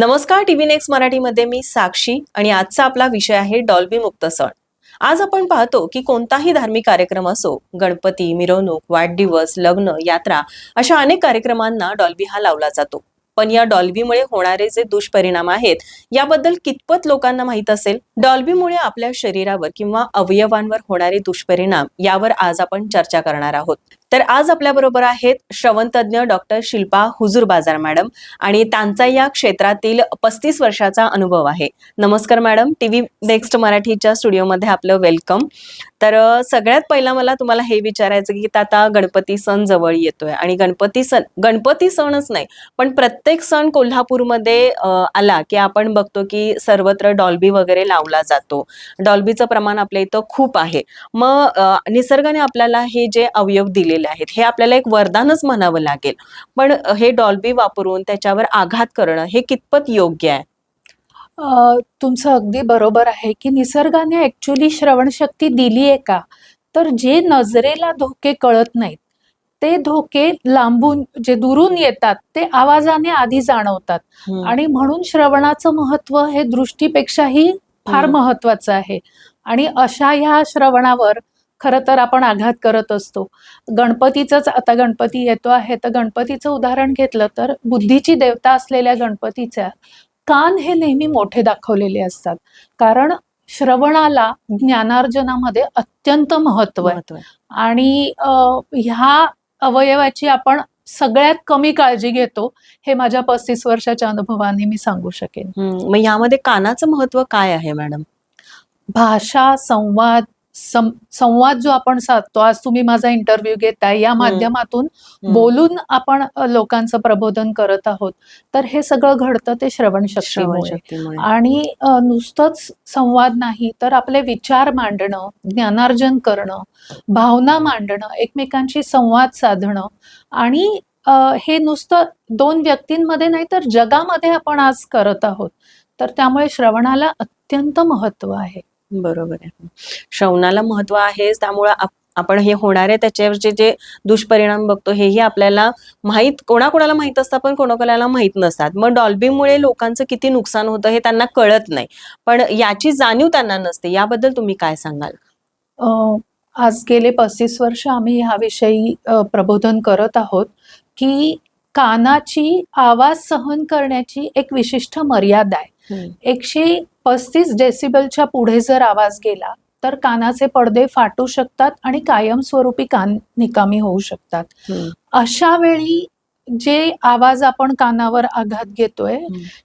नमस्कार TV next मराठीमध्ये मी साक्षी आणि आजचा आपला विषय आहे डॉल्बी मुक्त सण. आज आपण पाहतो की कोणताही धार्मिक कार्यक्रम असो गणपती मिरवणूक वाढदिवस लग्न यात्रा अशा अनेक कार्यक्रमांना डॉल्बी हा लावला जातो. पण या डॉल्बीमुळे होणारे जे दुष्परिणाम आहेत याबद्दल कितपत लोकांना माहीत असेल? डॉल्बीमुळे आपल्या शरीरावर किंवा अवयवांवर होणारे दुष्परिणाम यावर आज आपण चर्चा करणार आहोत. तर आज आपल्याबरोबर आहेत श्रवणतज्ञ डॉक्टर शिल्पा हुजूर बाजार मॅडम आणि त्यांचा या क्षेत्रातील पस्तीस वर्षाचा अनुभव आहे. नमस्कार मॅडम. टीव्ही नेक्स्ट मराठीच्या स्टुडिओमध्ये आपलं वेलकम. तर सगळ्यात पहिला मला तुम्हाला हे विचारायचं की आता गणपती सण जवळ येतोय आणि गणपती सण गणपती सणच नाही पण प्रत्येक सण कोल्हापूरमध्ये आला की आपण बघतो की सर्वत्र डॉल्बी वगैरे लावला जातो. डॉल्बीचं प्रमाण आपल्या इथं खूप आहे. मग निसर्गाने आपल्याला हे जे अवयव दिले दिलेले आहेत. हे आपल्याला एक वरदानच म्हणावं लागेल. पण हे डॉल्बी वापरून त्याच्यावर आघात करणं हे कितपत योग्य आहे? तुमचं अगदी बरोबर आहे की निसर्गाने ऍक्च्युली श्रवणशक्ती दिली आहे का? तर जे नजरेला धोके कळत नाहीत ते धोके लांबून जे दुरून येतात ते आवाजाने आधी जाणवतात. आणि म्हणून श्रवणाचं महत्त्व हे दृष्टीपेक्षाही फार. महत्वाचं आहे. आणि अशा ह्या श्रवणावर खरं तर आपण आघात करत असतो. गणपतीचंच आता गणपती येतो आहे तर गणपतीचं उदाहरण घेतलं तर बुद्धीची देवता असलेल्या गणपतीच्या कान हे नेहमी मोठे दाखवलेले असतात. कारण श्रवणाला ज्ञानार्जनामध्ये अत्यंत महत्त्व आहे. आणि ह्या अवयवाची आपण सगळ्यात कमी काळजी घेतो हे माझ्या पस्तीस वर्षाच्या अनुभवाने मी सांगू शकेन. मग यामध्ये कानाचं महत्त्व काय आहे मॅडम? भाषा संवाद सं, संवाद जो आपण साधतो आज तुम्ही माझा इंटरव्ह्यू घेताय या माध्यमातून. बोलून आपण लोकांचं प्रबोधन करत आहोत. तर हे सगळं घडतं ते श्रवणशक्तीमुळे श्रवणशक्तीमुळे आणि नुसतंच संवाद नाही तर आपले विचार मांडणं ज्ञानार्जन करणं भावना मांडणं एकमेकांशी संवाद साधणं आणि हे नुसतं दोन व्यक्तींमध्ये नाही तर जगामध्ये आपण आज करत आहोत. तर त्यामुळे श्रवणाला अत्यंत महत्त्व आहे. बरोबर आहे. श्रवणाला महत्त्व आहेच त्यामुळं आप- आपण हे होणारे त्याच्यावरचे जे दुष्परिणाम बघतो हेही आपल्याला माहीत कोणाकोणाला माहीत असतात पण कोणाकोणाला माहीत नसतात. मग डॉल्बीमुळे लोकांचं किती नुकसान होतं हे त्यांना कळत नाही. पण याची जाणीव त्यांना नसते. याबद्दल तुम्ही काय सांगाल? आज गेले पस्तीस वर्ष आम्ही ह्याविषयी प्रबोधन करत आहोत की कानाची आवाज सहन करण्याची एक विशिष्ट मर्यादा आहे. एकशे पस्तीस डेसिबलच्या पुढे जर आवाज गेला तर कानाचे पडदे फाटू शकतात आणि कायमस्वरूपी कान निकामी होऊ शकतात. अशा वेळी जे आवाज आपण कानावर आघात घेतोय.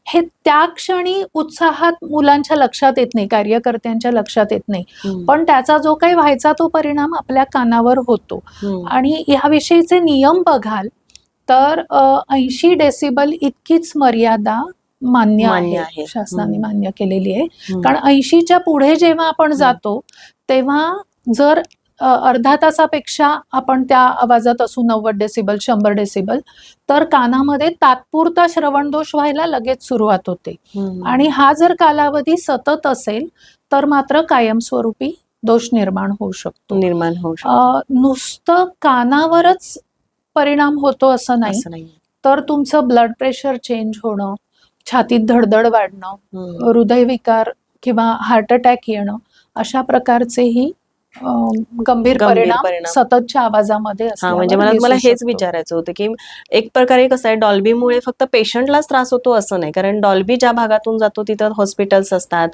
हे त्या क्षणी उत्साहात मुलांच्या लक्षात येत नाही कार्यकर्त्यांच्या लक्षात येत नाही. पण त्याचा जो काही व्हायचा तो परिणाम आपल्या कानावर होतो. आणि ह्याविषयीचे नियम बघाल तर ऐंशी डेसिबल इतकीच मर्यादा मान्य आहे. शासनाने. मान्य केलेली आहे. कारण ऐंशीच्या पुढे जेव्हा आपण जातो तेव्हा जर अर्धा तासापेक्षा आपण त्या आवाजात असू नव्वद डेसिबल शंभर डेसिबल तर कानामध्ये तात्पुरता श्रवणदोष व्हायला लगेच सुरुवात होते. आणि हा जर कालावधी सतत असेल तर मात्र कायमस्वरूपी दोष निर्माण होऊ शकतो निर्माण होऊ शकतो नुसतं कानावरच परिणाम होतो असं नाही तर तुमचं ब्लड प्रेशर चेंज होणं छातीत धडधड वाढणं. हृदयविकार किंवा हार्ट अटॅक येणं अशा प्रकारचेही गंभीर परिणाम. सततच्या आवाजामध्ये हा म्हणजे मला तुम्हाला हेच. विचारायचं होतं की एक प्रकारे कसं आहे डॉल्बीमुळे फक्त पेशंटलाच त्रास होतो असं नाही. कारण डॉल्बी ज्या भागातून जातो तिथं हॉस्पिटल्स असतात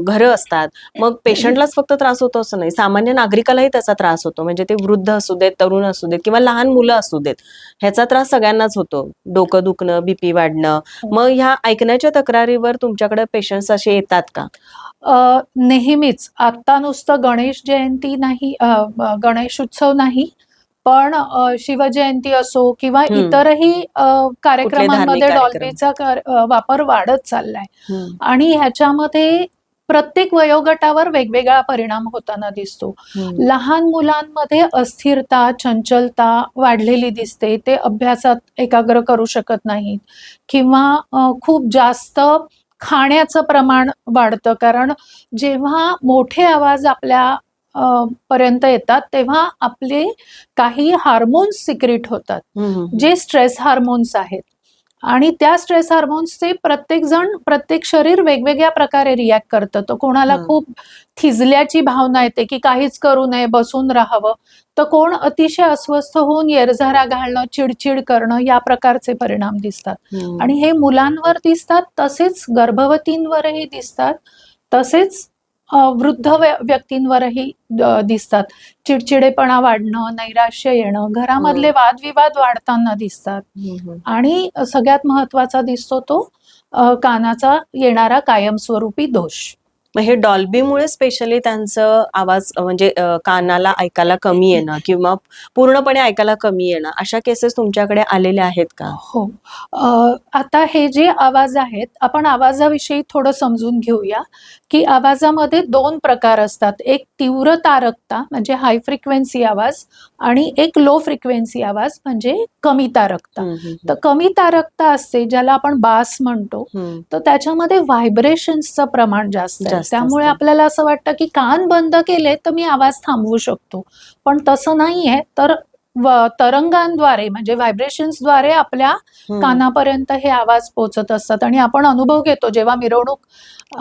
घरं असतात. मग पेशंटलाच फक्त त्रास होतो असं नाही. सामान्य नागरिकालाही त्याचा त्रास होतो. म्हणजे ते वृद्ध असू देत तरुण असू देत किंवा लहान मुलं असू देत ह्याचा त्रास सगळ्यांनाच होतो. डोकं दुखणं बीपी वाढणं. हो. मग ह्या ऐकण्याच्या तक्रारीवर तुमच्याकडे पेशंट्स असे येतात का? नेहमीच आता नुसतं गणेश जयंती नाही गणेश उत्सव नाही पण शिवजयंती असो किंवा. इतरही कार्यक्रमांमध्ये कार्यक्रम? डॉल्बीचा वापर वाढत चाललाय. आणि ह्याच्यामध्ये प्रत्येक वयोगटावर वेगवेगळा परिणाम होताना दिसतो. लहान मुलांमध्ये अस्थिरता चंचलता वाढलेली दिसते ते अभ्यासात एकाग्र करू शकत नाहीत किंवा खूप जास्त खाण्याचं प्रमाण वाढतं. कारण जेव्हा मोठे आवाज आपल्या पर्यंत येतात तेव्हा आपले काही हार्मोन्स सिक्रिट होतात. जे स्ट्रेस हार्मोन्स आहेत. आणि त्या स्ट्रेस हार्मोन्सचे प्रत्येक जण प्रत्येक शरीर वेगवेगळ्या प्रकारे रिॲक्ट करतं तर कोणाला. खूप थिजल्याची भावना येते की काहीच करू नये बसून राहावं तर कोण अतिशय अस्वस्थ होऊन येरझारा घालणं चिडचिड करणं या प्रकारचे परिणाम दिसतात. आणि हे मुलांवर दिसतात तसेच गर्भवतींवरही दिसतात तसेच वृद्ध व्य- व्यक्तींवरही दिसतात. चिडचिडेपणा वाढणं नैराश्य येणं घरामधले वादविवाद वाढताना दिसतात. आणि सगळ्यात महत्त्वाचा दिसतो तो कानाचा येणारा कायमस्वरूपी दोष. मग हे डॉल्बीमुळे स्पेशली त्यांचं आवाज म्हणजे कानाला ऐकायला कमी येणं किंवा पूर्णपणे ऐकायला कमी येणं अशा केसेस तुमच्याकडे आलेल्या आहेत का? हो. आता हे जे आवाज आहेत आपण आवाजाविषयी थोडं समजून घेऊया की आवाजामध्ये दोन प्रकार असतात. एक तीव्र तारकता म्हणजे हाय फ्रिक्वेन्सी आवाज आणि एक लो फ्रिक्वेन्सी आवाज म्हणजे कमी तारकता. तर कमी तारकता असते ज्याला आपण बास म्हणतो. तर त्याच्यामध्ये व्हायब्रेशन्सचं प्रमाण जास्त जास्त त्यामुळे. आपल्याला असं वाटतं की कान बंद केले तर मी आवाज थांबवू शकतो. पण तसं नाहीये तर तरंगांद्वारे म्हणजे व्हायब्रेशन्सद्वारे आपल्या. कानापर्यंत हे आवाज पोहोचत असतात. आणि आपण अनुभव घेतो जेव्हा मिरवणूक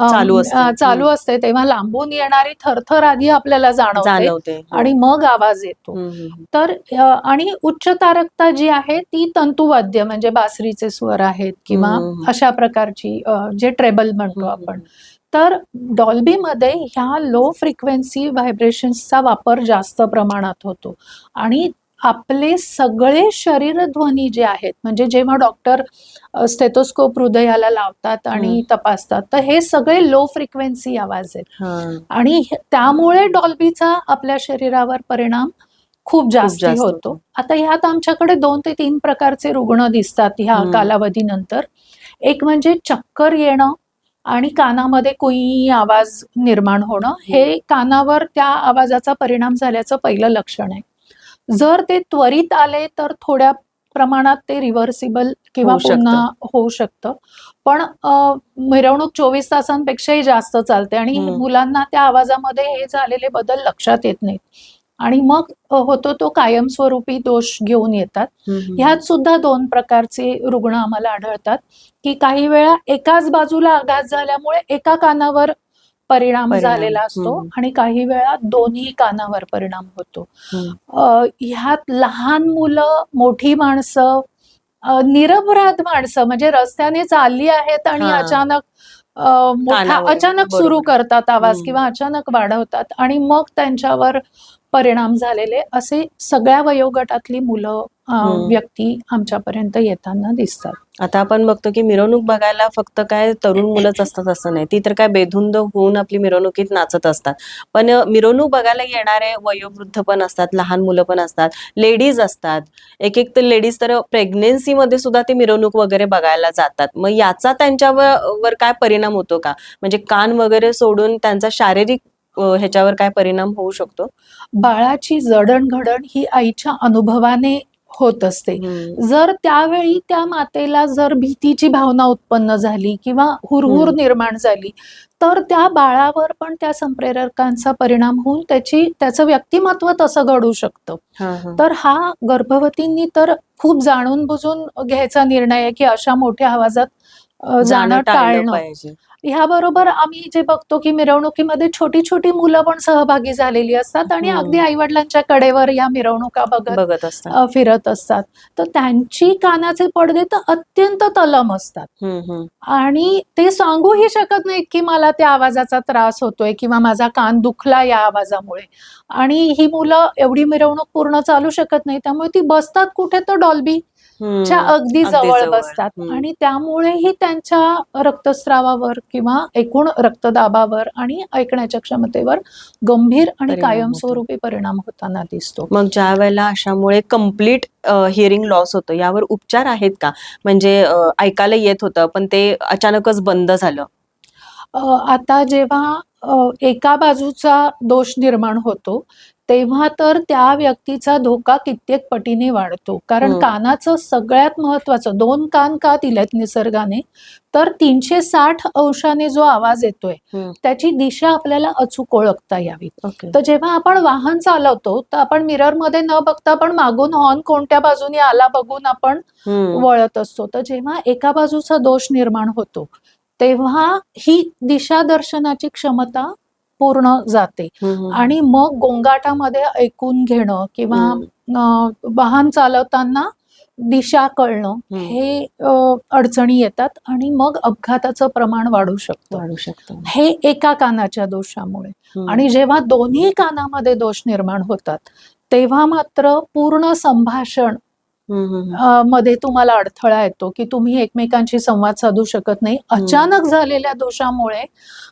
चालू चालू असते तेव्हा लांबून येणारी थरथर आधी आपल्याला जाणवते हो. आणि मग आवाज येतो. तर आणि उच्च तारकता जी आहे ती तंतुवाद्य म्हणजे बासरीचे स्वर आहेत किंवा. अशा प्रकारची जे ट्रेबल म्हणतो आपण. तर डॉल्बीमध्ये ह्या लो फ्रिक्वेन्सी व्हायब्रेशन्सचा वापर जास्त प्रमाणात होतो आणि आपले सगळे शरीर ध्वनी जे आहेत म्हणजे जेव्हा डॉक्टर स्टेथोस्कोप हृदयाला लावतात आणि. तपासतात तर हे सगळे लो फ्रिक्वेन्सी आवाज आहेत. आणि त्यामुळे डॉल्बीचा आपल्या शरीरावर परिणाम खूप जास्ती होतो. आता ह्यात आमच्याकडे दोन ते तीन प्रकारचे रुग्ण दिसतात ह्या. कालावधीनंतर एक म्हणजे चक्कर येणं आणि कानामध्ये कुई आवाज निर्माण होणं हे कानावर त्या आवाजाचा परिणाम झाल्याचं पहिलं लक्षण आहे जर ते त्वरित आले तर थोड्या प्रमाणात ते रिव्हर्सिबल किंवा. पुन्हा होऊ शकतं पण मिरवणूक चोवीस तासांपेक्षाही जास्त चालते आणि. मुलांना त्या आवाजामध्ये हे झालेले बदल लक्षात येत नाहीत आणि मग होतो तो कायमस्वरूपी दोष घेऊन येतात. ह्यात सुद्धा दोन प्रकारचे रुग्ण आम्हाला आढळतात की काही वेळा एकाच बाजूला आघात झाल्यामुळे एका कानावर परिणाम झालेला असतो. आणि काही वेळा दोन्ही कानावर परिणाम होतो ह्यात लहान मुलं मोठी माणसं निरपराध माणसं म्हणजे रस्त्याने चालली आहेत आणि. अचानक मोठा अचानक. सुरू करतात आवाज. किंवा अचानक वाढवतात आणि मग त्यांच्यावर परिणाम झालेले असे सगळ्या वयोगटातली मुलं. व्यक्ती आमच्यापर्यंत येताना दिसतात. आता आपण बघतो की मिरवणूक बघायला फक्त काय तरुण मुलंच असतात असं नाही. ती तर काय बेधुंद होऊन आपली मिरवणुकीत नाचत असतात. पण मिरवणूक बघायला येणारे वयोवृद्ध पण असतात लहान मुलं पण असतात लेडीज असतात. एक एक तर लेडीज तर प्रेग्नेन्सी मध्ये सुद्धा ते मिरवणूक वगैरे बघायला जातात. मग याचा त्यांच्यावर वर काय परिणाम होतो का? म्हणजे कान वगैरे सोडून त्यांचा शारीरिक ह्याच्यावर काय परिणाम होऊ शकतो बाळाची जडणघडण ही आईच्या अनुभवाने होत असते. जर त्यावेळी त्या मातेला जर भीतीची भावना उत्पन्न झाली किंवा हुरहुर. निर्माण झाली तर त्या बाळावर पण त्या संप्रेरकांचा परिणाम होऊन त्याची त्याचं व्यक्तिमत्व तसं घडू शकतं. तर हा गर्भवतींनी तर खूप जाणून बुजून घ्यायचा निर्णय आहे की अशा मोठ्या आवाजात जाणं टाळणं पाहिजे ह्याबरोबर आम्ही जे बघतो की मिरवणुकीमध्ये छोटी छोटी मुलं पण सहभागी झालेली असतात आणि हम्म. अगदी आईवडिलांच्या कडेवर या मिरवणुका बघत बघत असतात फिरत असतात तर त्यांची कानाचे पडदे तर अत्यंत तलम असतात. आणि ते सांगूही शकत नाहीत की मला त्या आवाजाचा त्रास होतोय किंवा माझा कान दुखला या आवाजामुळे आणि ही मुलं एवढी मिरवणूक पूर्ण चालू शकत नाही त्यामुळे ती बसतात कुठे तर डॉल्बी. च्या अगदी जवळ. बसतात. आणि त्यामुळेही त्यांच्या रक्तस्रावावर किंवा एकूण रक्तदाबावर आणि ऐकण्याच्या क्षमतेवर गंभीर आणि. कायमस्वरूपी परिणाम होताना दिसतो मग ज्या वेळेला अशामुळे कंप्लीट हिअरिंग लॉस होतं यावर उपचार आहेत का म्हणजे ऐकायला येत होतं पण ते अचानकच बंद झालं आता जेव्हा एका बाजूचा दोष निर्माण होतो तेव्हा तर त्या व्यक्तीचा धोका कित्येक पटीने वाढतो कारण हम्म. कानाचं सगळ्यात महत्वाचं दोन कान का दिलेत निसर्गाने तर तीनशे साठ अंशाने जो आवाज येतोय हम्म. त्याची दिशा आपल्याला अचूक ओळखता यावी तर जेव्हा आपण वाहन चालवतो तर आपण मिररमध्ये न बघता पण मागून हॉर्न कोणत्या बाजूने आला बघून आपण हम्म. वळत असतो तर जेव्हा एका बाजूचा दोष निर्माण होतो तेव्हा ही दिशा दर्शनाची क्षमता पूर्ण जाते. आणि मग गोंगाटामध्ये ऐकून घेणं किंवा वाहन चालवताना दिशा कळणं. हे अडचणी येतात आणि मग अपघाताचं प्रमाण वाढू शकतं वाढू शकतो हे एका कानाच्या दोषामुळे. आणि जेव्हा दोन्ही कानामध्ये दोष निर्माण होतात तेव्हा मात्र पूर्ण संभाषण मध्ये तुम्हाला अडथळा येतो की तुम्ही एकमेकांशी संवाद साधू शकत नाही अचानक झालेल्या दोषामुळे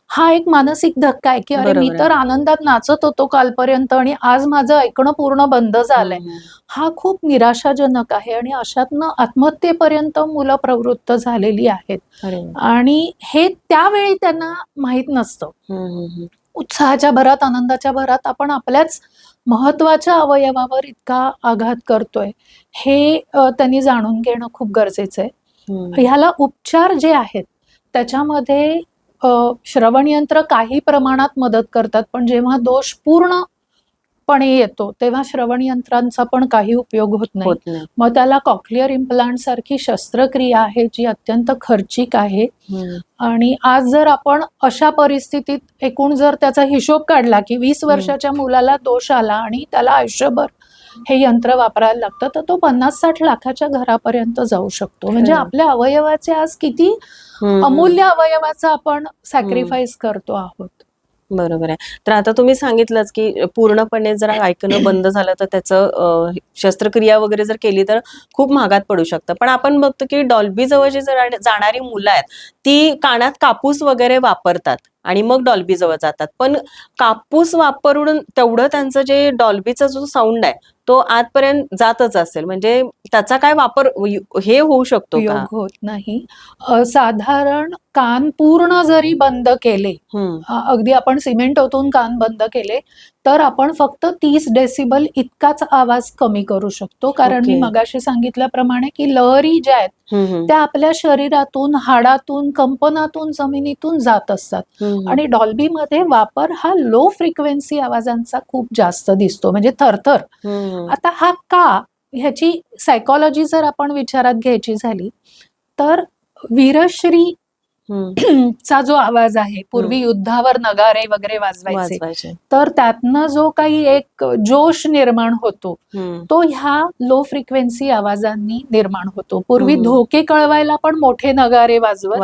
हा एक मानसिक धक्का आहे की अरे मी. तर आनंदात नाचत होतो कालपर्यंत आणि आज माझं ऐकणं पूर्ण बंद झालंय. हा खूप निराशाजनक आहे आणि अशातनं आत्महत्येपर्यंत मुलं प्रवृत्त झालेली आहेत. आणि हे त्यावेळी त्यांना माहीत नसतं. उत्साहाच्या भरात आनंदाच्या भरात आपण आपल्याच महत्त्वाच्या अवयवावर इतका आघात करतोय हे त्यांनी जाणून घेणं खूप गरजेचं आहे. ह्याला उपचार जे आहेत त्याच्यामध्ये श्रवणयंत्र काही प्रमाणात मदत करतात पण जेव्हा दोष पूर्णपणे येतो तेव्हा श्रवणयंत्रांचा पण काही उपयोग होत नाही. मग त्याला कॉक्लिअर इम्प्लांट सारखी शस्त्रक्रिया आहे जी अत्यंत खर्चिक आहे. आणि आज जर आपण अशा परिस्थितीत एकूण जर त्याचा हिशोब काढला की वीस वर्षाच्या मुलाला दोष आला आणि त्याला आयुष्यभर हे यंत्र वापरायला लागतं तर तो पन्नास साठ लाखाच्या घरापर्यंत जाऊ शकतो. म्हणजे. आपल्या अवयवाचे आज किती. अमूल्य अवयवाचा आपण सॅक्रिफाईस करतो आहोत. बरोबर आहे. तर आता तुम्ही सांगितलंच की पूर्णपणे जर ऐकणं बंद झालं तर त्याचं शस्त्रक्रिया वगैरे जर केली तर खूप महागात पडू शकतं. पण आपण बघतो की डॉल्बी जवळ जी जाणारी मुलं आहेत ती कानात कापूस वगैरे वापरतात. आणि मग डॉल्बी जवळ जातात. पण कापूस वापरून तेवढं त्यांचं जे डॉल्बीचा जो साऊंड आहे तो आजपर्यंत जातच असेल. म्हणजे त्याचा काय वापर हे होऊ शकतो होत नाही. साधारण कान पूर्ण जरी बंद केले अगदी आपण सिमेंट ओतून कान बंद केले तर आपण फक्त तीस डेसिबल इतकाच आवाज कमी करू शकतो कारण मी ओके. मगाशी सांगितल्याप्रमाणे की लहरी ज्या आहेत. त्या आपल्या शरीरातून हाडातून कंपनातून जमिनीतून जात असतात आणि डॉल्बी मध्ये वापर हा लो फ्रिक्वेन्सी आवाजांचा खूप जास्त दिसतो म्हणजे थरथर. आता हा का ह्याची सायकॉलॉजी जर आपण विचारात घ्यायची झाली तर वीरश्री. चा जो आवाज आहे पूर्वी युद्धावर नगारे वगैरे वाजवायचे तर त्यातनं जो काही एक जोश निर्माण होतो. तो ह्या लो फ्रिक्वेन्सी आवाजांनी निर्माण होतो पूर्वी. धोके कळवायला पण मोठे नगारे वाजवत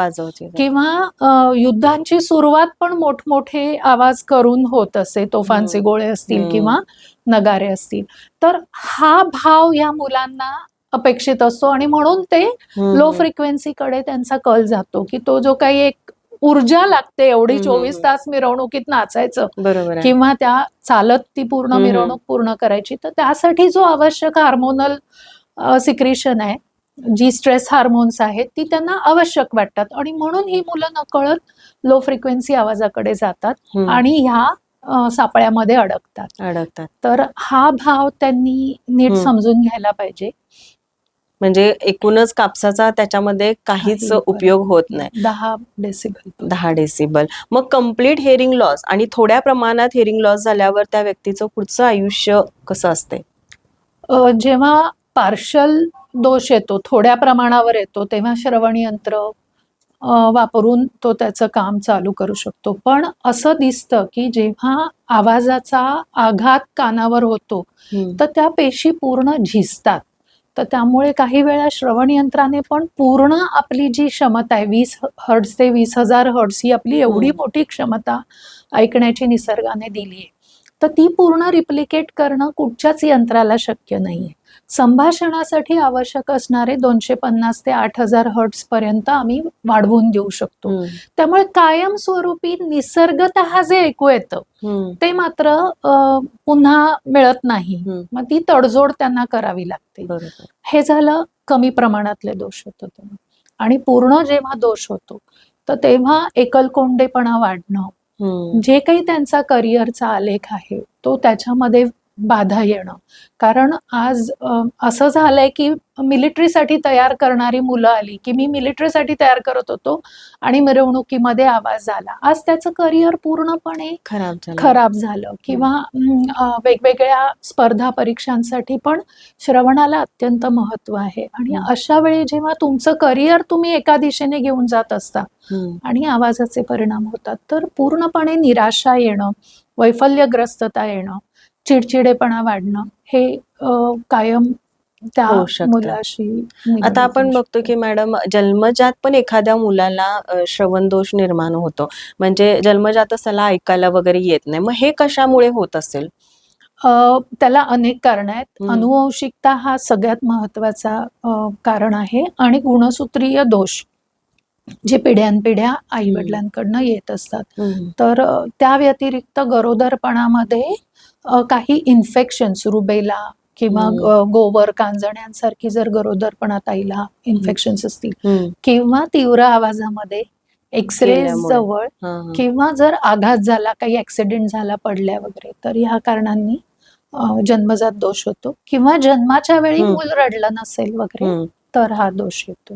किंवा युद्धांची सुरुवात पण मोठमोठे आवाज करून होत असे तोफांचे. गोळे असतील. किंवा नगारे असतील तर हा भाव या मुलांना अपेक्षित असतो आणि म्हणून ते. लो फ्रिक्वेन्सीकडे त्यांचा कल जातो की तो जो काही एक ऊर्जा लागते एवढी चोवीस. तास मिरवणुकीत नाचायचं किंवा त्या चालत ती पूर्ण. मिरवणूक पूर्ण करायची तर त्यासाठी जो आवश्यक हार्मोनल सिक्रेशन आहे जी स्ट्रेस हार्मोन्स आहेत ती त्यांना आवश्यक वाटतात आणि म्हणून ही मुलं नकळत लो फ्रिक्वेन्सी आवाजाकडे जातात. आणि ह्या सापळ्यामध्ये अडकतात अडकतात तर हा भाव त्यांनी नीट. समजून घ्यायला पाहिजे म्हणजे एकूणच कापसाचा त्याच्यामध्ये काहीच उपयोग होत नाही. दहा डेसिबल दहा डेसिबल मग कंप्लीट हिअरिंग लॉस आणि थोड्या प्रमाणात हिअरिंग लॉस झाल्यावर त्या व्यक्तीचं पुढचं आयुष्य कसं असते जेव्हा पार्शल दोष येतो थोड्या प्रमाणावर येतो तेव्हा श्रवण यंत्र वापरून तो त्याचं काम चालू करू शकतो. पण असं दिसतं की जेव्हा आवाजाचा आघात कानावर होतो तर त्या पेशी पूर्ण झिजतात. तर त्यामुळे काही वेळा श्रवण यंत्राने पण पूर्ण आपली जी क्षमता आहे वीस हर्ट्स ते वीस हजार हर्ट्स ही आपली एवढी. मोठी क्षमता ऐकण्याची निसर्गाने दिली आहे तर ती पूर्ण रिप्लिकेट करणं कुठच्याच यंत्राला शक्य नाहीये संभाषणासाठी आवश्यक असणारे दोनशे पन्नास ते आठ हजार हर्ट्स पर्यंत आम्ही वाढवून देऊ शकतो. त्यामुळे कायमस्वरूपी निसर्गत जे ऐकू येतं. ते मात्र पुन्हा मिळत नाही. मग ती तडजोड त्यांना करावी लागते हे झालं कमी प्रमाणातले दोष होतो तेव्हा आणि पूर्ण जेव्हा दोष होतो तर तेव्हा एकलकोंडेपणा वाढणं. जे काही त्यांचा करिअरचा आलेख आहे तो त्याच्यामध्ये बाधा येणं कारण आज असं झालंय की मिलिटरीसाठी तयार करणारी मुलं आली की मी मिलिटरीसाठी तयार करत होतो आणि मिरवणुकीमध्ये आवाज आला आज त्याचं करिअर पूर्णपणे खराब झालं खराब झालं किंवा वेगवेगळ्या स्पर्धा परीक्षांसाठी पण श्रवणाला अत्यंत महत्त्व आहे आणि. अशा वेळी जेव्हा तुमचं करिअर तुम्ही एका दिशेने घेऊन जात असता. आणि आवाजाचे परिणाम होतात तर पूर्णपणे निराशा येणं वैफल्यग्रस्तता येणं चिडचिडेपणा वाढणं हे कायम त्या. मुलाशी आता आपण बघतो की मॅडम जन्मजात पण एखाद्या मुलाला श्रवण दोष निर्माण होतो. म्हणजे जन्मजातच त्याला ऐकायला वगैरे येत नाही. मग हे कशामुळे होत असेल? त्याला अनेक कारण आहेत. अनुवंशिकता हा सगळ्यात महत्त्वाचा कारण आहे. आणि गुणसूत्रीय दोष जे पिढ्यानपिढ्या आई वडिलांकडनं येत असतात. तर त्या व्यतिरिक्त गरोदरपणामध्ये काही इन्फेक्शन्स रुबेला किंवा गोवर कांजण्यांसारखी जर गरोदरपणात आईला इन्फेक्शन्स असतील. किंवा तीव्र आवाजामध्ये एक्सरे. जवळ. किंवा जर आघात झाला काही ऍक्सिडेंट झाला पडल्या वगैरे तर ह्या कारणांनी जन्मजात दोष होतो किंवा जन्माच्या वेळी. मूल रडलं नसेल वगैरे. तर हा दोष येतो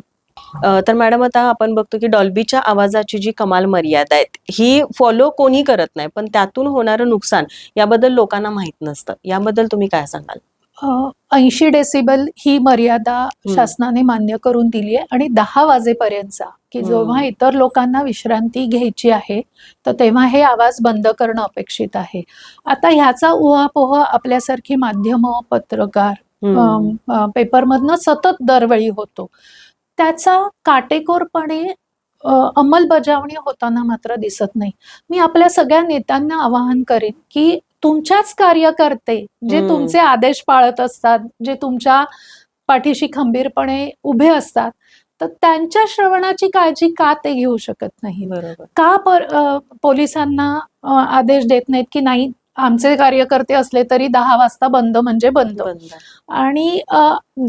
तर मॅडम आता आपण बघतो की डॉल्बीच्या आवाजाची जी कमाल मर्यादा आहेत ही फॉलो कोणी करत नाही पण त्यातून होणारं नुकसान याबद्दल लोकांना माहीत नसतं. याबद्दल तुम्ही काय सांगाल? ऐंशी डेसिबल ही मर्यादा शासनाने मान्य करून दिली आहे आणि दहा वाजेपर्यंतचा की. जेव्हा इतर लोकांना विश्रांती घ्यायची आहे तर तेव्हा हे आवाज बंद करणं अपेक्षित आहे. आता ह्याचा उहापोह आपल्यासारखी माध्यमं पत्रकार पेपरमधनं सतत दरवेळी होतो. त्याचा काटेकोरपणे अंमलबजावणी होताना मात्र दिसत नाही. मी आपल्या सगळ्या नेत्यांना आवाहन करीन की तुमच्याच कार्यकर्ते जे. तुमचे आदेश पाळत असतात जे तुमच्या पाठीशी खंबीरपणे उभे असतात तर त्यांच्या श्रवणाची काळजी का ते घेऊ शकत नाही बरोबर. का पर पोलिसांना आदेश देत नाहीत की नाही आमचे कार्यकर्ते असले तरी दहा वाजता बंद म्हणजे बंद. आणि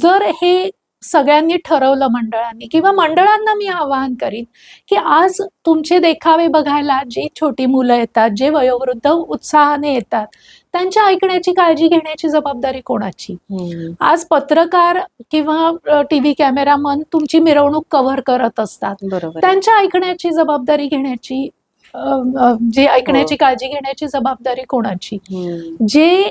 जर हे सगळ्यांनी ठरवलं मंडळांनी किंवा मंडळांना मी आवाहन करीन की आज तुमचे देखावे बघायला जी छोटी मुलं येतात जे वयोवृद्ध उत्साहाने येतात त्यांच्या ऐकण्याची काळजी घेण्याची जबाबदारी कोणाची. आज पत्रकार किंवा टी व्ही कॅमेरामन तुमची मिरवणूक कव्हर करत असतात बरोबर. त्यांच्या ऐकण्याची जबाबदारी घेण्याची जी ऐकण्याची हो. काळजी घेण्याची जबाबदारी कोणाची. जे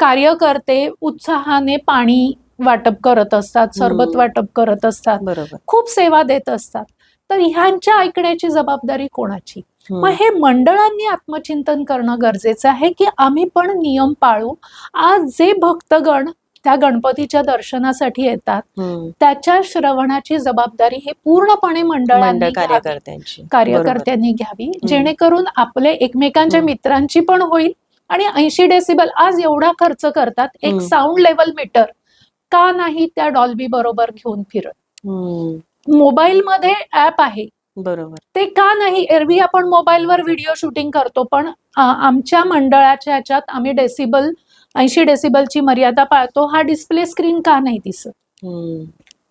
कार्यकर्ते उत्साहाने पाणी वाटप करत असतात सरबत हम्म. वाटप करत असतात बरोबर खूप सेवा देत असतात तर ह्यांच्या ऐकण्याची जबाबदारी कोणाची. मग हे मंडळांनी आत्मचिंतन करणं गरजेचं आहे की आम्ही पण नियम पाळू आज जे भक्तगण त्या गणपतीच्या दर्शनासाठी येतात. त्याच्या श्रवणाची जबाबदारी हे पूर्णपणे मंडळ मंडळांनी. कार्यकर्त्यांनी घ्यावी जेणेकरून आपले एकमेकांच्या. मित्रांची पण होईल आणि ऐंशी डेसिबल आज एवढा खर्च करतात एक. साऊंड लेवल मीटर का नाही त्या डॉल्बी बरोबर घेऊन फिरत. मोबाईल मध्ये ऍप आहे. बरोबर. ते का नाही? एरवी आपण मोबाईलवर व्हिडिओ शूटिंग करतो पण आमच्या मंडळाच्या ह्याच्यात आम्ही डेसिबल ऐंशी डेसिबलची मर्यादा पाळतो. हा डिस्प्ले स्क्रीन का नाही दिसत.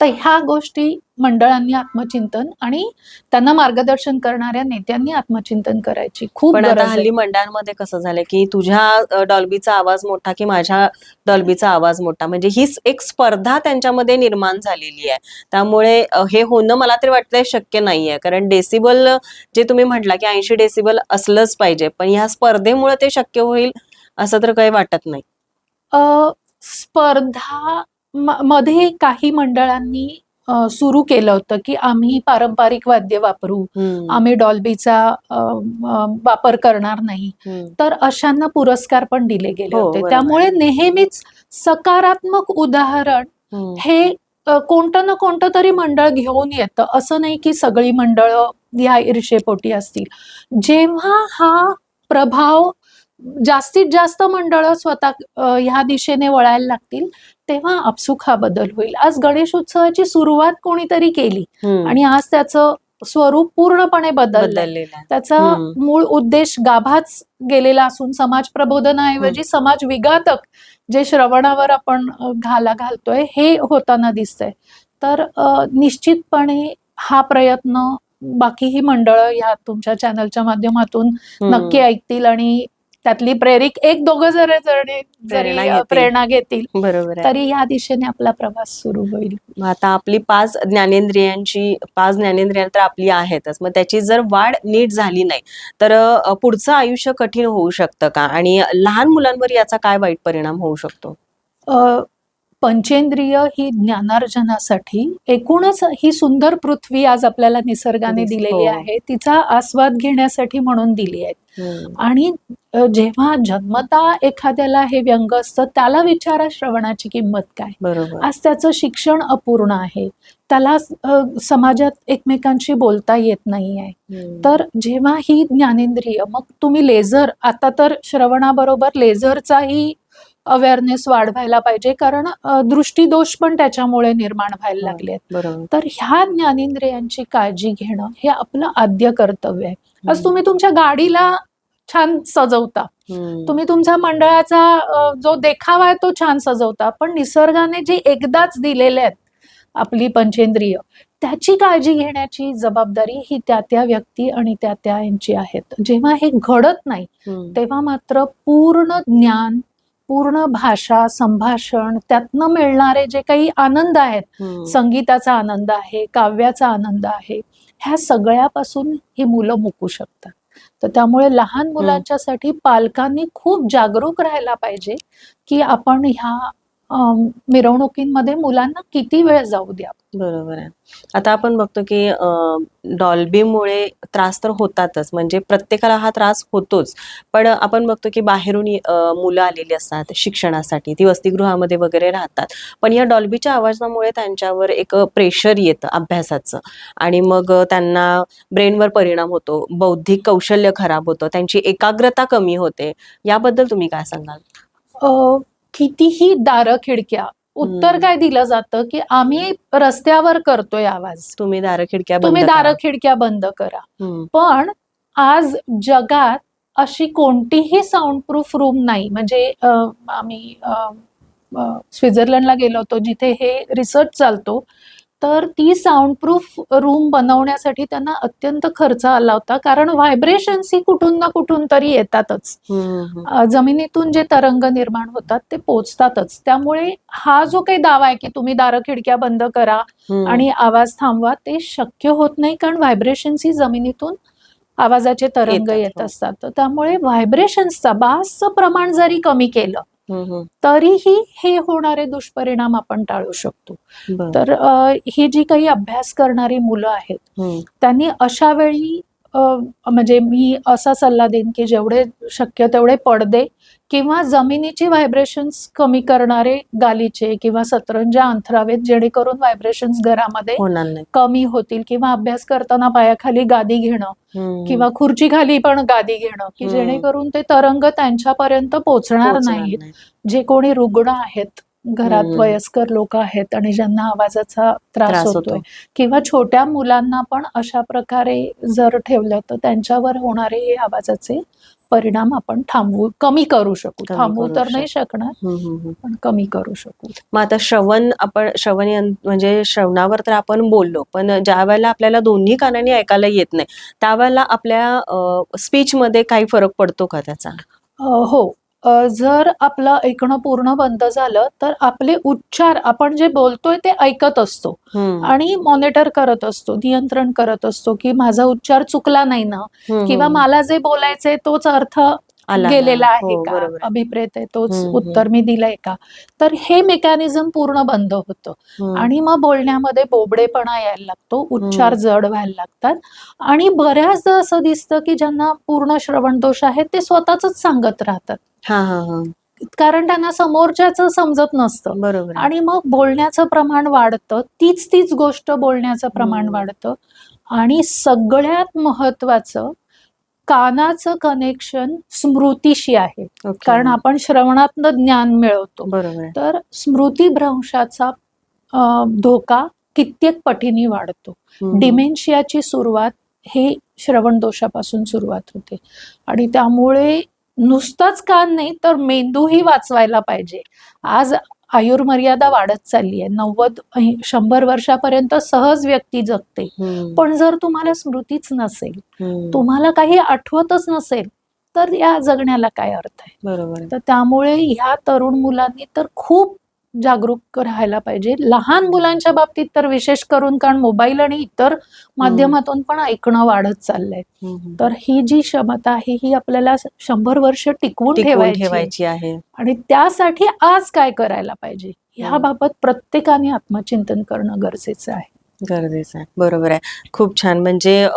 तर ह्या गोष्टी मंडळांनी आत्मचिंतन आणि त्यांना मार्गदर्शन करणाऱ्या नेत्यांनी आत्मचिंतन करायची. खूप हल्ली मंडळांमध्ये कसं झालंय की तुझ्या डॉल्बीचा आवाज मोठा की माझ्या डॉल्बीचा आवाज मोठा? म्हणजे ही एक स्पर्धा त्यांच्यामध्ये निर्माण झालेली आहे. त्यामुळे हे होणं मला तरी वाटतंय शक्य नाहीये. कारण डेसिबल जे तुम्ही म्हटला की ऐंशी डेसिबल असलंच पाहिजे. पण ह्या स्पर्धेमुळे ते शक्य होईल असं तर काही वाटत नाही. स्पर्धा मध्ये काही मंडळांनी सुरू केलं होतं की आम्ही पारंपरिक वाद्य वापरू. आम्ही डॉल्बीचा वापर करणार नाही. तर अशांना पुरस्कार पण दिले गेले हो, होते. त्यामुळे नेहमीच सकारात्मक उदाहरण. हे कोणतं ना कोणतं तरी मंडळ घेऊन येतं असं नाही की सगळी मंडळं या ईर्षेपोटी असतील जेव्हा हा प्रभाव जास्तीत जास्त मंडळं स्वतः ह्या दिशेने वळायला लागतील तेव्हा आपसुक हा बदल होईल आज गणेश उत्सवाची सुरुवात कोणीतरी केली. आणि आज त्याचं स्वरूप पूर्णपणे बदललं. त्याचा. मूळ उद्देश गाभाच गेलेला असून समाज प्रबोधनाऐवजी समाज विघातक जे श्रवणावर आपण घाला घालतोय हे होताना दिसतंय तर निश्चितपणे हा प्रयत्न बाकीही मंडळ या तुमच्या चॅनलच्या माध्यमातून. नक्की ऐकतील आणि त्यातली प्रेरिक एक दोघं जर जरी प्रेरणा घेतील. बरोबर तरी या दिशेने आपला प्रवास सुरू होईल. आता आपली पाच ज्ञानेंद्रियांची पाच ज्ञानेंद्रिय तर आपली आहेतच. मग त्याची जर वाढ नीट झाली नाही तर पुढचं आयुष्य कठीण होऊ शकतं का? आणि लहान मुलांवर याचा काय वाईट परिणाम होऊ शकतो? पंचेंद्रिय ही ज्ञानार्जनासाठी एकूणच ही सुंदर पृथ्वी आज आपल्याला निसर्गाने दिलेली हो. आहे. तिचा आस्वाद घेण्यासाठी म्हणून दिली आहे. आणि अ, जेव्हा जन्मता एखाद्याला हे व्यंग असतं त्याला विचारा श्रवणाची किंमत काय. आज त्याचं शिक्षण अपूर्ण आहे. त्याला समाजात एकमेकांशी बोलता येत नाही आहे. तर जेव्हा ही ज्ञानेंद्रिय मग तुम्ही लेझर आता तर श्रवणाबरोबर लेझरचाही अवेअरनेस वाढवायला पाहिजे कारण दृष्टीदोष पण त्याच्यामुळे निर्माण व्हायला हो. लागले बरोबर तर ह्या ज्ञानेंद्रियांची काळजी घेणं हे आपलं आद्य कर्तव्य आहे आज. तुम्ही तुमच्या गाडीला छान सजवता. तुम्ही तुमच्या मंडळाचा जो देखावा आहे तो छान सजवता पण निसर्गाने जे एकदाच दिलेले आहेत आपली पंचेंद्रिय त्याची काळजी घेण्याची जबाबदारी ही त्या त्या व्यक्ती आणि त्या त्या यांची आहेत जेव्हा हे घडत नाही. तेव्हा मात्र पूर्ण ज्ञान पूर्ण भाषा संभाषण त्यातनं मिळणारे जे काही आनंद आहेत. संगीताचा आनंद आहे काव्याचा आनंद आहे ह्या सगळ्यापासून ही मुलं मुकू शकतात तर त्यामुळे लहान मुलांच्यासाठी पालकांनी खूप जागरूक राहायला पाहिजे की आपण ह्या मिरवणुकींमध्ये मुलांना किती वेळ जाऊ द्या? बरोबर आहे. आता आपण बघतो की डॉल्बीमुळे त्रास तर होतातच. म्हणजे प्रत्येकाला हा त्रास होतोच. पण आपण बघतो की बाहेरून मुलं आलेली असतात शिक्षणासाठी. ती वसतिगृहामध्ये वगैरे राहतात. पण या डॉल्बीच्या आवाजामुळे त्यांच्यावर एक प्रेशर येतं अभ्यासाचं. आणि मग त्यांना ब्रेनवर परिणाम होतो. बौद्धिक कौशल्य खराब होतं. त्यांची एकाग्रता कमी होते. याबद्दल तुम्ही काय सांगाल? कितीही दारं खिडक्या उत्तर. काय दिलं जातं की आम्ही रस्त्यावर करतोय आवाज तुम्ही दार खिडक्या तुम्ही. दारं खिडक्या बंद करा. पण आज जगात अशी कोणतीही साऊंड प्रूफ रूम नाही म्हणजे आम्ही स्वित्झर्लंडला गेलो होतो जिथे हे रिसर्च चालतो तर ती साऊंड प्रूफ रूम बनवण्यासाठी त्यांना अत्यंत खर्च आला होता कारण व्हायब्रेशन्स ही कुठून ना कुठून तरी येतातच जमिनीतून जे तरंग निर्माण होतात ते पोचतातच त्यामुळे हा जो काही दावा आहे की तुम्ही दारं खिडक्या बंद करा. आणि आवाज थांबवा ते शक्य होत नाही कारण व्हायब्रेशन्स ही जमिनीतून आवाजाचे तरंग येत हो. असतात तर त्यामुळे व्हायब्रेशन्सचा बासचं प्रमाण जरी कमी केलं. तरीही हे होणारे दुष्परिणाम आपण टाळू शकतो. तर ही जी काही अभ्यास करणारी मुलं आहेत. त्यांनी अशा वेळी म्हणजे मी असा सल्ला देईन की जेवढे शक्य तेवढे पडदे किंवा जमिनीची व्हायब्रेशन्स कमी करणारे गालीचे किंवा सतरंजा अंथरावेत जेणेकरून व्हायब्रेशन्स घरामध्ये कमी होतील किंवा अभ्यास करताना पायाखाली गादी घेणं. किंवा खुर्ची खाली पण गादी घेणं की. जेणेकरून ते तरंग त्यांच्यापर्यंत पोहोचणार नाहीत नाही. जे कोणी रुग्ण आहेत घरात. वयस्कर लोक आहेत आणि ज्यांना आवाजाचा त्रास होतोय. होतो. किंवा छोट्या मुलांना पण अशा प्रकारे जर ठेवलं तर त्यांच्यावर होणारे हे आवाजाचे परिणाम आपण थांबवू कमी करू शकू. थांबवू तर नाही शकणार. पण कमी करू शकू. मग आता श्रवण आपण श्रवण म्हणजे श्रवणावर तर आपण बोललो पण ज्या वेळेला आपल्याला दोन्ही कानांनी ऐकायला येत नाही त्यावेळेला आपल्या स्पीच मध्ये काही फरक पडतो का त्याचा? हो. जर आपलं ऐकणं पूर्ण बंद झालं तर आपले उच्चार आपण जे बोलतोय ते ऐकत असतो आणि मॉनिटर करत असतो नियंत्रण करत असतो की माझा उच्चार चुकला नाही ना किंवा. मला जे बोलायचंय तोच अर्थ. गेलेला आहे हो, का. अभिप्रेत आहे तोच उत्तर मी दिलंय का? तर हे मेकॅनिझम पूर्ण बंद होतं. आणि मग बोलण्यामध्ये बोबडेपणा यायला लागतो उच्चार जड व्हायला लागतात. आणि बऱ्याचदा असं दिसतं की ज्यांना पूर्ण श्रवण दोष आहे ते स्वतःच सांगत राहतात. हा हा हा. कारण त्यांना समोरच्याचं समजत नसतं. बरोबर. आणि मग बोलण्याचं प्रमाण वाढतं तीच तीच गोष्ट बोलण्याचं प्रमाण. वाढतं. आणि सगळ्यात महत्वाचं कानाचं कनेक्शन स्मृतीशी आहे ओके. कारण आपण श्रवणातनं ज्ञान मिळवतो बरोबर. तर स्मृतीभ्रंशाचा अं, धोका कित्येक पटीने वाढतो. डिमेन्शियाची सुरुवात हे श्रवण दोषापासून सुरुवात होते आणि त्यामुळे नुसताच कान नाही तर मेंदूही वाचवायला पाहिजे आज आयुर्मर्यादा वाढत चालली आहे नव्वद शंभर वर्षापर्यंत सहज व्यक्ती जगते. पण जर तुम्हाला स्मृतीच नसेल. तुम्हाला काही आठवतच नसेल तर या जगण्याला काय अर्थ आहे बरोबर आहे. तर त्यामुळे ह्या तरुण मुलांनी तर खूप जागरूक राहायला पाहिजे लहान मुलांच्या बाबतीत तर विशेष करून कारण मोबाईल आणि इतर माध्यमातून पण ऐकणं वाढत चाललंय. तर ही जी क्षमता आहे ही आपल्याला शंभर वर्ष टिकवून ठेवायची आहे. आणि त्यासाठी आज काय करायला पाहिजे. ह्याबाबत प्रत्येकाने आत्मचिंतन करणं गरजेचं आहे गरजेचं आहे. बरोबर आहे. खूप छान. म्हणजे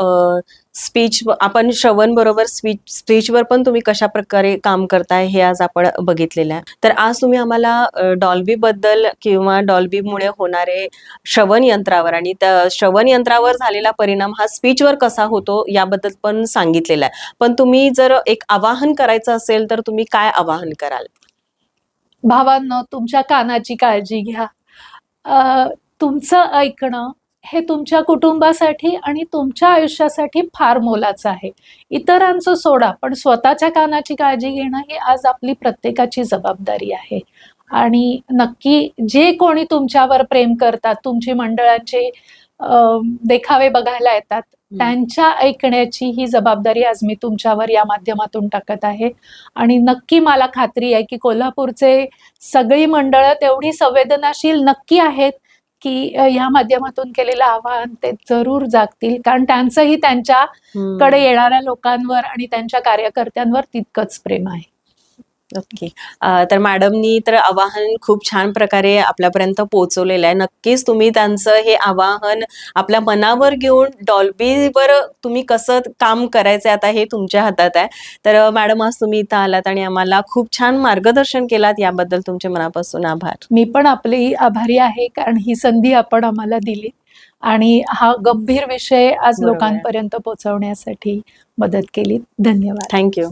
स्पीच आपण श्रवण बरोबर स्पीच स्पीचवर पण तुम्ही कशा प्रकारे काम करताय हे आज आपण बघितलेलं आहे. तर आज तुम्ही आम्हाला डॉल्बी बद्दल किंवा डॉल्बीमुळे होणारे श्रवण यंत्रावर आणि त्या श्रवण यंत्रावर झालेला परिणाम हा स्पीचवर कसा होतो याबद्दल पण सांगितलेला आहे. पण तुम्ही जर एक आवाहन करायचं असेल तर तुम्ही काय आवाहन कराल? भावांनो तुमच्या कानाची काळजी घ्या. तुमचं ऐकणं हे तुमच्या कुटुंबासाठी आणि तुमच्या आयुष्यासाठी फार मोलाचं आहे. इतरांचं सोडा पण स्वतःच्या कानाची काळजी घेणं ही आज आपली प्रत्येकाची जबाबदारी आहे. आणि नक्की जे कोणी तुमच्यावर प्रेम करतात तुमची मंडळाचे देखावे बघायला येतात त्यांच्या ऐकण्याची ही जबाबदारी आज मी तुमच्यावर या माध्यमातून टाकत आहे. आणि नक्की मला खात्री आहे की कोल्हापूरचे सगळी मंडळं तेवढी संवेदनाशील नक्की आहेत की या माध्यमातून केलेलं आवाहन ते जरूर जागतील कारण त्यांचंही त्यांच्याकडे. येणाऱ्या लोकांवर आणि त्यांच्या कार्यकर्त्यांवर तितकंच प्रेम आहे ओके तर मॅडमनी तर आवाहन खूप छान प्रकारे आपल्यापर्यंत पोहोचवलेलं आहे. नक्कीच तुम्ही त्यांचं हे आवाहन आपल्या मनावर घेऊन डॉल्बीवर तुम्ही कसं काम करायचं आता हे तुमच्या हातात आहे. तर मॅडम आज तुम्ही इथं आलात आणि आम्हाला खूप छान मार्गदर्शन केलात. याबद्दल तुमचे मनापासून आभार. मी पण आपली आभारी आहे कारण ही संधी आपण आम्हाला दिली. आणि हा गंभीर विषय आज. लोकांपर्यंत पोहोचवण्यासाठी मदत केली. धन्यवाद. थँक्यू.